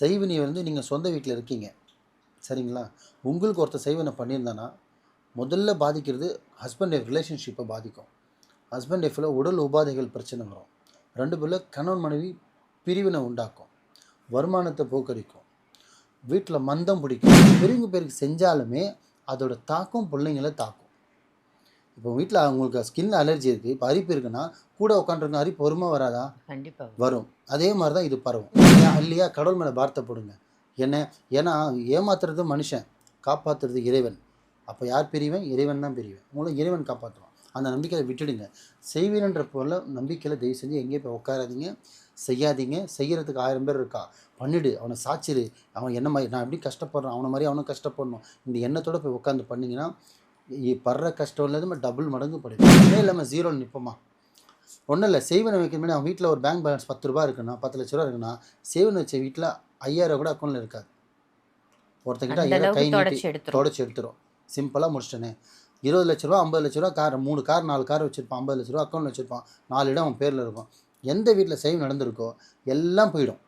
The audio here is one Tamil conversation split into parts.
செய்வினை வந்து நீங்கள் சொந்த வீட்டில் இருக்கீங்க. சரிங்களா? உங்களுக்கு ஒருத்தர் செய்வனை பண்ணியிருந்தானா முதல்ல பாதிக்கிறது ஹஸ்பண்ட் ஒய்ஃப் ரிலேஷன்ஷிப்பை பாதிக்கும். ஹஸ்பண்ட் ஒய்ஃபில் உடல் உபாதைகள் பிரச்சனை வரும். ரெண்டு பேரில் கணவன் மனைவி பிரிவினை உண்டாக்கும். வருமானத்தை போக்கடிக்கும் வீட்டில் மந்தம் பிடிக்கும். பெரியவங்க பேருக்கு செஞ்சாலுமே அதோட தாக்கம் பிள்ளைங்களை தாக்கும். இப்போ வீட்டில் அவங்களுக்கு ஸ்கின் அலர்ஜி இருக்குது இப்போ அரிப்பு இருக்குன்னா கூட உட்காந்துருக்க அரிப்பு வருமா வராதா? கண்டிப்பா வரும். அதே மாதிரி தான் இது பரவும். இல்லையா கடவுள் மேலே வார்த்தை போடுங்க. என்ன ஏன்னா ஏமாத்துறது மனுஷன் காப்பாற்றுறது இறைவன். அப்போ யார் பிரிவன்? இறைவன் தான் பிரிவன். உங்களை இறைவன் காப்பாற்றுவான் அந்த நம்பிக்கையை விட்டுடுங்க. செய்வீரன்ற போல நம்பிக்கையில் தயவு செஞ்சு எங்கேயும் போய் உட்காராதீங்க. செய்யாதீங்க. செய்யறதுக்கு ஆயிரம் பேர் இருக்கா? பண்ணிடு. அவனை சாச்சிரு. அவன் என்ன மாதிரி நான் எப்படி கஷ்டப்படுறான். அவனை மாதிரி அவனும் கஷ்டப்படணும். இந்த எண்ணத்தோட போய் உட்காந்து பண்ணிங்கன்னா படுற கஷ்டம் இல்லாமல் டபுள் மடங்கு படும் ஒன்றே இல்லாமல் ஜீரோ நிற்போமா ஒன்றும் இல்லை செய்வனை வைக்கிற மாதிரி அவன் வீட்டில் ஒரு பேங்க் பேலன்ஸ் பத்து ரூபா இருக்குன்னா பத்து லட்ச ரூபா இருக்குன்னா சேவன் வச்ச வீட்டில் ஐயாயிரம் கூட அக்கௌண்ட்டில் இருக்காது. ஒருத்தங்கிட்ட ஐயாயிரம் கை நீட்டி எடுத்துரும். தொடச்சி எடுத்துரும். சிம்பிளாக முடிச்சிட்டேனே. இருபது லட்ச ரூபா ஐம்பது லட்ச ரூபா கார் மூணு கார் நாலு கார் வச்சுருப்பான். ஐம்பது லட்ச ரூபா அக்கௌண்ட் வச்சுருப்பான். நாலு இடம் அவன் பேரில் இருக்கும். எந்த வீட்டில் சேவ் நடந்திருக்கோ எல்லாம் போயிடும்.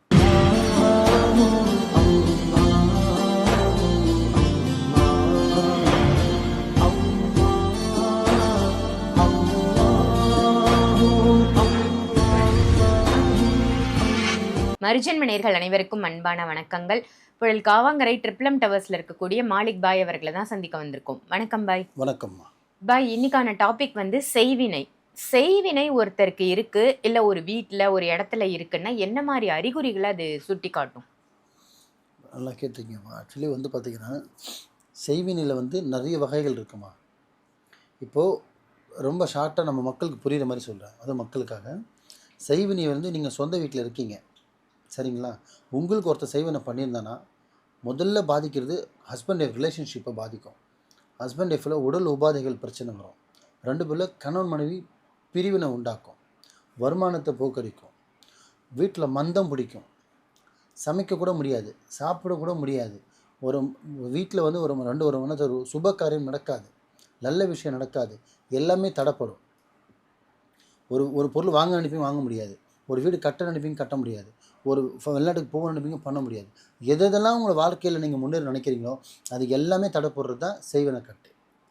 மரிஜன் நேயர்கள் அனைவருக்கும் அன்பான வணக்கங்கள். புழல் காவாங்கரை ட்ரிப்ளம் டவர்ஸ்ல இருக்கக்கூடிய மாலிக் பாய் அவர்களை தான் சந்திக்க வந்திருக்கோம். வணக்கம் பாய். வணக்கம்மா. பாய் இன்னைக்கான டாபிக் வந்து செய்வினை. செய்வினை ஒருத்தருக்கு இருக்கு இல்ல ஒரு வீட்ல ஒரு இடத்துல இருக்குன்னா என்ன மாதிரி அறிகுறிகளை அது சுட்டி காட்டும் நல்லா கேட்டிருக்கீங்கம்மா ஆக்சுவலி வந்து பார்த்தீங்கன்னா செய்வினையில் வந்து நிறைய வகைகள் இருக்குமா இப்போது ரொம்ப ஷார்ட்டாக நம்ம மக்களுக்கு புரிகிற மாதிரி சொல்கிறேன் அது மக்களுக்காக. செய்வினை வந்து நீங்கள் சொந்த வீட்டில் இருக்கீங்க. சரிங்களா? உங்களுக்கு ஒருத்தர் செய்வனை பண்ணியிருந்தானா முதல்ல பாதிக்கிறது ஹஸ்பண்ட் ஒய்ஃப் ரிலேஷன்ஷிப்பை பாதிக்கும். ஹஸ்பண்ட் ஒய்ஃபில் உடல் உபாதைகள் பிரச்சனை வரும். ரெண்டு பேரில் கணவன் மனைவி பிரிவினை உண்டாக்கும். வருமானத்தை போக்கரிக்கும். வீட்டில் மந்தம் பிடிக்கும். சமைக்கக்கூட முடியாது. சாப்பிட கூட முடியாது. ஒரு வீட்டில் வந்து ஒரு ரெண்டு ஒரு மணி ஒரு சுப காரியம் நடக்காது. நல்ல விஷயம் நடக்காது. எல்லாமே தடைப்படும். ஒரு ஒரு பொருள் வாங்க அனுப்பியும் வாங்க முடியாது. ஒரு வீடு கட்ட அனுப்பியும் கட்ட முடியாது. ஒரு வெளிநாட்டுக்கு போக பண்ண முடியாது. எது எதெல்லாம் உங்களை வாழ்க்கையில் நீங்கள் முன்னேற நினைக்கிறீங்களோ அது எல்லாமே தடைப்படுறது தான் செய்வனை கட்டு.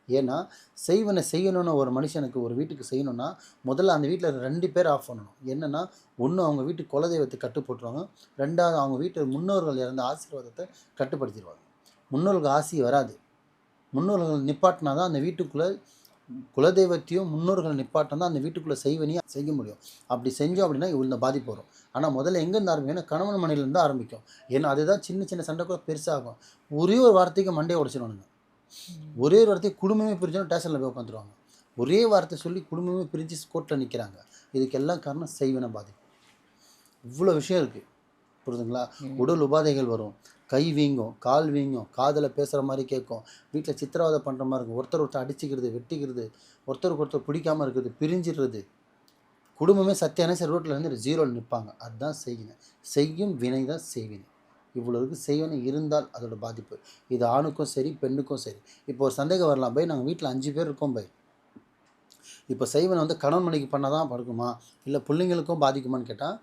ஏன்னா செய்வனை செய்யணும்னு ஒரு மனுஷனுக்கு ஒரு வீட்டுக்கு செய்யணும்னா முதல்ல அந்த வீட்டில் ரெண்டு பேர் ஆஃப் பண்ணணும். என்னென்னா ஒன்று அவங்க வீட்டு குலதெய்வத்தை கட்டு போட்டுருவாங்க ரெண்டாவது அவங்க வீட்டு முன்னோர்கள் இறந்த ஆசீர்வாதத்தை கட்டுப்படுத்திடுவாங்க. முன்னோர்களுக்கு ஆசி வராது. முன்னோர்கள் நிப்பாட்டினா தான் அந்த வீட்டுக்குள்ளே குலதெய்வத்தையும் முன்னோர்கள் நிப்பாட்டினா தான் அந்த வீட்டுக்குள்ளே செய்வனையும் செய்ய முடியும். அப்படி செஞ்சோம் அப்படின்னா இந்த பாதிப்பு வரும். ஆனால் முதல்ல எங்கேருந்து ஆரம்பிக்கும்னா கணவன் மனையிலேருந்து ஆரம்பிக்கும். ஏன்னா அதுதான் சின்ன சின்ன சண்டை கூட பெருசாகும். ஒரே ஒரு வார்த்தைக்கு மண்டையை உடச்சிடுவானுங்க ஒரே ஒரு வார்த்தை குடும்பமே பிரிஞ்சோம் ஸ்டேஷனில் போய் உட்காந்துருவாங்க. ஒரே வார்த்தை சொல்லி குடும்பமே பிரிஞ்சு கோர்ட்டில் நிற்கிறாங்க இதுக்கெல்லாம் காரணம் செய்வன பாதிப்பு. இவ்வளோ விஷயம் இருக்குது புரியுதுங்களா ம். உடல் உபாதைகள் வரும். கை வீங்கும் கால் வீங்கும் காதில் பேசுகிற மாதிரி கேட்கும். வீட்டில் சித்திரவதை பண்ணுற மாதிரி இருக்கும். ஒருத்தர் ஒருத்தர் அடிச்சுக்கிறது வெட்டிக்கிறது ஒருத்தருக்கு ஒருத்தர் பிடிக்காம இருக்கிறது பிரிஞ்சிடுறது. குடும்பமே சத்தியான சரி ரோட்டில் இருந்து ஜீரோவில் நிற்பாங்க அதுதான் செய்வினை செய்யும் வினை தான் செய்வினை. இவ்வளவுக்கு செய்வனை இருந்தால் அதோட பாதிப்பு. இது ஆணுக்கும் சரி பெண்ணுக்கும் சரி. இப்போ ஒரு சந்தேகம் வரலாம். பை நாங்கள் வீட்டில் அஞ்சு பேர் இருக்கோம் பை. இப்போ செய்வனை வந்து கணவன் மணிக்கு பண்ணால் தான் படுக்குமா? இல்லை பிள்ளைங்களுக்கும் பாதிக்குமான்னு கேட்டால்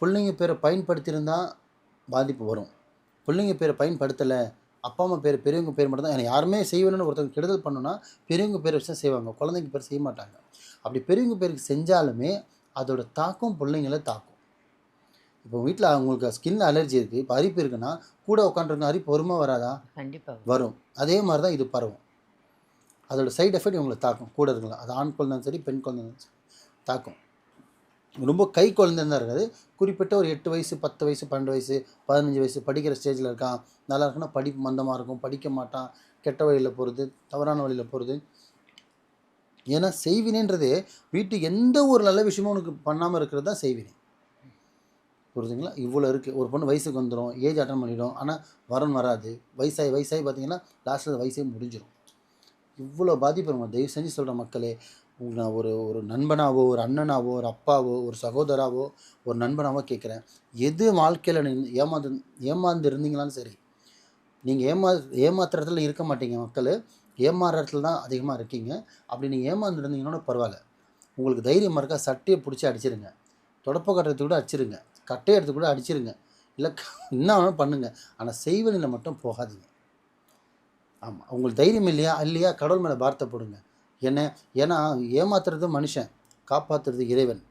பிள்ளைங்க பேரை பயன்படுத்தியிருந்தா பாதிப்பு வரும். பிள்ளைங்க பேரை பயன்படுத்தலை அப்பா அம்மா பேர் பெரியவங்க பேர் மட்டும் தான் எனக்கு யாருமே செய்வேன்னு ஒருத்தவங்க கெடுதல் பண்ணுனா பெரியவங்க பேர் வச்சு தான் செய்வாங்க குழந்தைங்க பேர் செய்ய மாட்டாங்க. அப்படி பெரியவங்க பேருக்கு செஞ்சாலுமே அதோட தாக்கம் பிள்ளைங்கள தாக்கும். இப்போ வீட்டில் அவங்களுக்கு ஸ்கின் அலர்ஜி இருக்குது இப்போ அரிப்பு இருக்குன்னா கூட உட்காந்துருக்க அரிப்பு வருமா வராதா? கண்டிப்பா வரும். அதே மாதிரி தான் இது பரவும். அதோட சைடு எஃபெக்ட் இவங்களை தாக்கும். கூட இருக்கலாம். அது ஆண் குழந்தையும் சரி பெண் குழந்தையும் சரி தாக்கும். ரொம்ப கை குழந்தைன்னு தான் இருக்காது. குறிப்பிட்ட ஒரு எட்டு வயசு பத்து வயசு பன்னெண்டு வயசு பதினஞ்சு வயசு படிக்கிற ஸ்டேஜில் இருக்கான். நல்லா இருக்குன்னா படிப்பு மந்தமாக இருக்கும். படிக்க மாட்டான். கெட்ட வழியில் போகிறது தவறான வழியில் போகிறது ஏன்னா செய்வினைன்றது வீட்டு எந்த ஒரு நல்ல விஷயமும் உனக்கு பண்ணாமல் இருக்கிறது தான் செய்வினை. புரியுதுங்களா இவ்வளோ இருக்குது ஒரு பொண்ணு வயசுக்கு வந்துடும் ஏஜ் அட்டன் பண்ணிடும். ஆனால் வரன் வராது. வயசாகி வயசாகி பார்த்தீங்கன்னா லாஸ்ட்டில் வயசே முடிஞ்சிடும் இவ்வளோ பாதிப்பு நம்ம தயவு செஞ்சு சொல்கிற மக்களே. நான் ஒரு ஒரு நண்பனாவோ ஒரு அண்ணனாவோ ஒரு அப்பாவோ ஒரு சகோதராவோ ஒரு நண்பனாவோ கேட்குறேன். எது வாழ்க்கையில் நீங்கள் ஏமாந்து ஏமாந்து இருந்தீங்களாலும் சரி. நீங்கள் ஏமா ஏமாத்துறதுல இருக்க மாட்டீங்க மக்கள். ஏமாறுறதுல தான் அதிகமாக இருக்கீங்க. அப்படி நீங்கள் ஏமாந்து இருந்தீங்கன்னா பரவாயில்ல. உங்களுக்கு தைரியம் இருக்கா? சட்டையை பிடிச்சி அடிச்சிருங்க. தொடப்ப கட்டுறது கூட அடிச்சிருங்க. கட்டையை எடுத்து கூட அடிச்சிருங்க. இல்லை என்ன வேணாலும் பண்ணுங்கள் ஆனால் செய்வனில் மட்டும் போகாதீங்க. ஆமாம் உங்களுக்கு தைரியம் இல்லையா? இல்லையா? கடவுள் மேலே பாரத்தை போடுங்க. என்ன? ஏன்னா ஏமாத்துறது மனுஷன் காப்பாற்றுறது இறைவன்.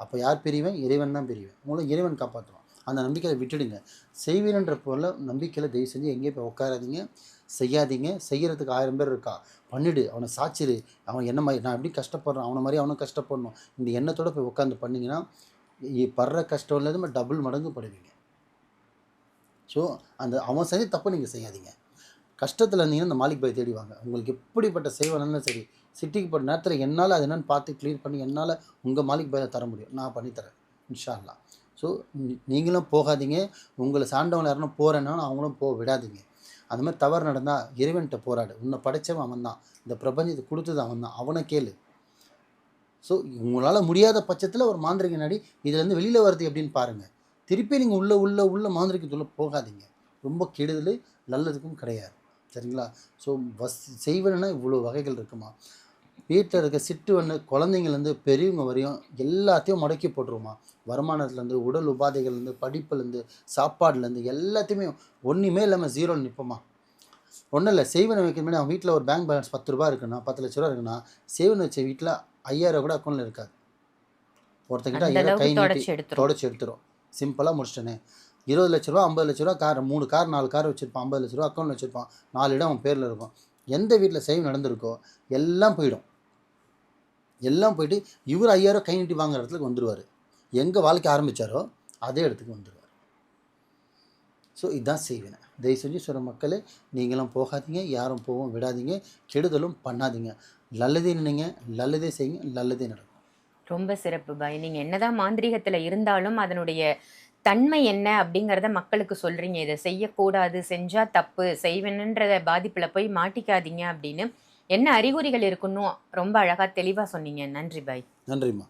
அப்போ யார் பெரியவன் இறைவன் தான் பெரியவன் உங்களை இறைவன் காப்பாற்றுவான் அந்த நம்பிக்கையை விட்டுடுங்க. செய்வீரன்ற போல நம்பிக்கையில் தயவு செஞ்சு எங்கேயும் போய் உட்காராதீங்க. செய்யாதீங்க. செய்கிறதுக்கு ஆயிரம் பேர் இருக்கா? பண்ணிடு. அவனை சாச்சிடு அவன் என்ன மாதிரி நான் எப்படி கஷ்டப்படுறான்? அவனை மாதிரி அவனும் கஷ்டப்படணும். இந்த எண்ணத்தோடு போய் உட்காந்து பண்ணிங்கன்னா படுற கஷ்டம் இல்லாத டபுள் மடங்கு படுவீங்க. ஸோ அந்த அவன் செஞ்ச தப்பு நீங்கள் செய்யாதீங்க. கஷ்டத்தில் இருந்தீங்கன்னா இந்த மாலிக் பாய் தேடிவாங்க. உங்களுக்கு எப்படிப்பட்ட சேவனாலும் சரி சிட்டிக்கு போகிற நேரத்தில் என்னால் அது என்னென்னு பார்த்து க்ளியர் பண்ணி என்னால் உங்கள் மாலிக் பாயில் தர முடியும். நான் பண்ணித்தரேன் இன்ஷா அல்லாஹ் ஸோ நீங்களும் போகாதீங்க. உங்களை சார்ந்தவங்க யாருன்னா போகிறேன்னா அவங்களும் போக விடாதீங்க. அந்த மாதிரி தவறு நடந்தால் இறைவன்கிட்ட போராடு. உன்னை படைச்சவன் அவன் தான். இந்த பிரபஞ்சத்தை கொடுத்தது அவன் தான். அவனை கேளு. ஸோ உங்களால் முடியாத பட்சத்தில் ஒரு மாந்திரிக நாடி இதுலேருந்து வெளியில் வருது எப்படின்னு பாருங்கள் திருப்பி நீங்கள் உள்ளே உள்ளே உள்ள மாந்திரிகத்துள்ளே போகாதீங்க. ரொம்ப கெடுதல் நல்லதுக்கும் கிடையாது. சரிங்களா? ஸோ வஸ் செய்வனா இவ்வளோ வகைகள் இருக்குமா? வீட்டில் இருக்க சிட்டு வண்ணு குழந்தைங்கள்லேருந்து பெரியவங்க வரையும் எல்லாத்தையும் முடக்கி போட்டுருமா? வருமானத்துலேருந்து உடல் உபாதைகள்லேருந்து படிப்புலேருந்து சாப்பாடுலேருந்து எல்லாத்தையுமே ஒன்றுமே இல்லாமல் ஜீரோவில் நிற்போமா ஒன்றும் இல்லை. செய்வனை வைக்கிற முன்னாடி அவன் வீட்டில் ஒரு பேங்க் பேலன்ஸ் பத்து ரூபா இருக்குன்னா பத்து லட்ச ரூபா இருக்குன்னா சேவன் வச்ச வீட்டில் ஐயாயிரம் கூட அக்கௌண்ட்டில் இருக்காது. ஒருத்தங்கிட்ட ஐயாயிரம் கை நீட்டி தொடச்சி எடுத்துரும். தொடச்சி எடுத்துரும். சிம்பிளாக முடிச்சிட்டேனே. இருபது லட்ச ரூபா ஐம்பது லட்ச ரூபா கார் மூணு கார் நாலு கார் வச்சுருப்பான் ஐம்பது லட்ச ரூபா அக்கௌண்ட் வச்சுருப்பான். நாலு இடம் அவன் பேரில் இருக்கும். எந்த வீட்டில் சேவ் நடந்திருக்கோ எல்லாம் போயிடும். எல்லாம் போயிட்டு இவர் ஐயாயிரம் கை நீட்டி வாங்குற இடத்துக்கு வந்துடுவார் எங்கே வாழ்க்கை ஆரம்பித்தாரோ அதே இடத்துக்கு வந்துடுவார் ஸோ இதுதான் செய்வேன். தயவு செஞ்சு சொல்கிற மக்களே நீங்களும் போகாதீங்க யாரும் போகவும் விடாதீங்க கெடுதலும் பண்ணாதீங்க. நல்லதே நினைங்க நல்லதே செய்யுங்க நல்லதே நடக்கும். ரொம்ப சிறப்பு பாய். நீங்க என்னதான் மாந்திரீகத்துல இருந்தாலும் அதனுடைய தன்மை என்ன அப்படிங்கறத மக்களுக்கு சொல்றீங்க. இதை செய்யக்கூடாது செஞ்சா தப்பு செய்வேன்ன்ற பாதிப்புல போய் மாட்டிக்காதீங்க அப்படின்னு என்ன அறிகுறிகள் இருக்குன்னு ரொம்ப அழகா தெளிவா சொன்னீங்க. நன்றி பாய். நன்றிம்மா.